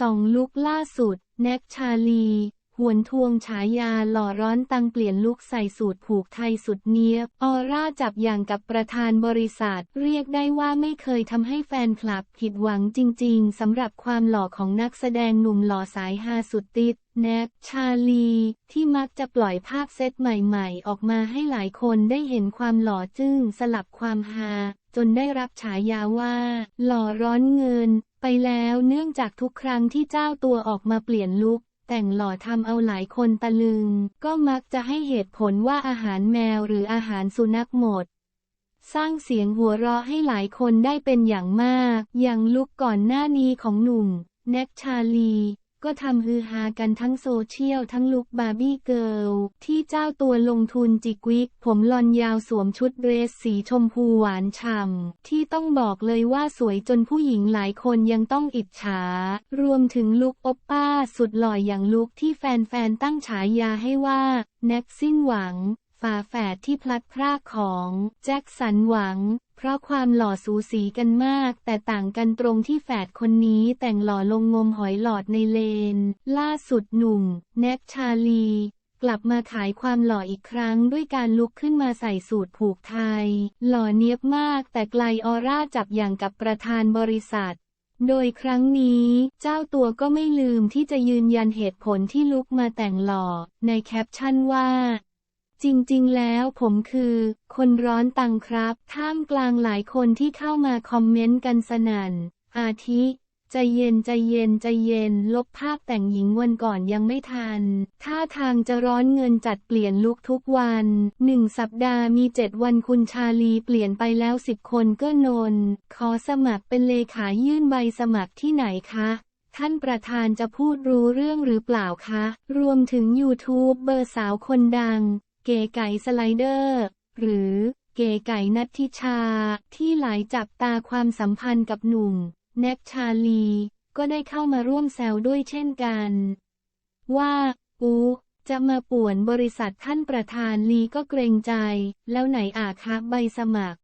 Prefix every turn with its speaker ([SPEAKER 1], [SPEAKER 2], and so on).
[SPEAKER 1] สองลุกล่าสุด แน็กชาลี หวนทวงฉายาหล่อร้อนตังเปลี่ยนลุกใส่สูตรผูกไทยสุดเนี้ยออร่าจับอย่างกับประธานบริษัท เรียกได้ว่าไม่เคยทำให้แฟนคลับผิดหวังจริงๆสำหรับความหล่อของนักแสดงหนุ่มหล่อสายฮาสุดติดแน็กชาลี ที่มักจะปล่อยภาพเซตใหม่ๆ ออกมาให้หลายคนได้เห็นความหล่อจึ้งสลับความฮาจนได้รับฉายาว่า หล่อร้อนเงินไปแล้วเนื่องจากทุกครั้งที่เจ้าตัวออกมาเปลี่ยนลุคแต่งหล่อทำเอาหลายคนตะลึง ก็มักจะให้เหตุผลว่าอาหารแมวหรืออาหารสุนัขหมด สร้างเสียงหัวเราะให้หลายคนได้เป็นอย่างมาก อย่างลุกก่อนหน้านี้ของหนุ่ม แน็กชาลี ก็ทำฮือฮากันทั้งโซเชียลทั้งลุกบาร์บี้เกิลที่เจ้าตัวลงทุนจิกวิก ผมลอนยาวสวมชุดเดรสสีชมพูหวานฉ่ำที่ต้องบอกเลยว่าสวยจนผู้หญิงหลายคนยังต้องอิจฉา รวมถึงลุกโอปป้าสุดหล่ออย่างลุกที่แฟนๆตั้งฉายาให้ว่าแน็กสิ้นหวัง ฝาแฝดที่พลัดพรากของแจ็คสันหวัง เพราะความหล่อสูสีกันมาก แต่ต่างกันตรงที่แฝดคนนี้แต่งหล่อลงงมหอยหลอดในเลน ล่าสุดหนุ่ม แน็กชาลี กลับมาขายความหล่ออีกครั้งด้วยการลุกขึ้นมาใส่สูตรผูกไทย หล่อเนียบมากแต่ไกลออร่าจับอย่างกับประธานบริษัทโดยครั้งนี้เจ้าตัวก็ไม่ลืมที่จะยืนยันเหตุผลที่ลุกมาแต่งหล่อ ในแคปชั่นว่า จริงๆ แล้วผมคือ คนร้อนตังครับ ท่ามกลางหลายคนที่เข้ามาคอมเมนต์กันสนั่น อาทิใจเย็นใจเย็นใจเย็น ลบภาพแต่งหญิงวันก่อนยังไม่ทัน ท่าทางจะร้อนเงินจัดเปลี่ยนลุกทุกวันหนึ่งสัปดาห์มีเจ็ดวันคุณชาลีเปลี่ยนไปแล้วสิบคนก็นน ขอสมัครเป็นเลขายื่นใบสมัครที่ไหนคะท่านประธานจะพูดรู้เรื่องหรือเปล่าคะ รวมถึง YouTube เบอร์สาวคนดัง เก๋ไก่สไลเดอร์ หรือเก๋ไก่นัทธิชา ที่หลายจับตาความสัมพันธ์กับหนุ่ม แน็กชาลี ก็ได้เข้ามาร่วมแซวด้วยเช่นกัน ว่า อูจะมาป่วนบริษัทท่านประธานลีก็เกรงใจ แล้วไหนอาคะใบสมัคร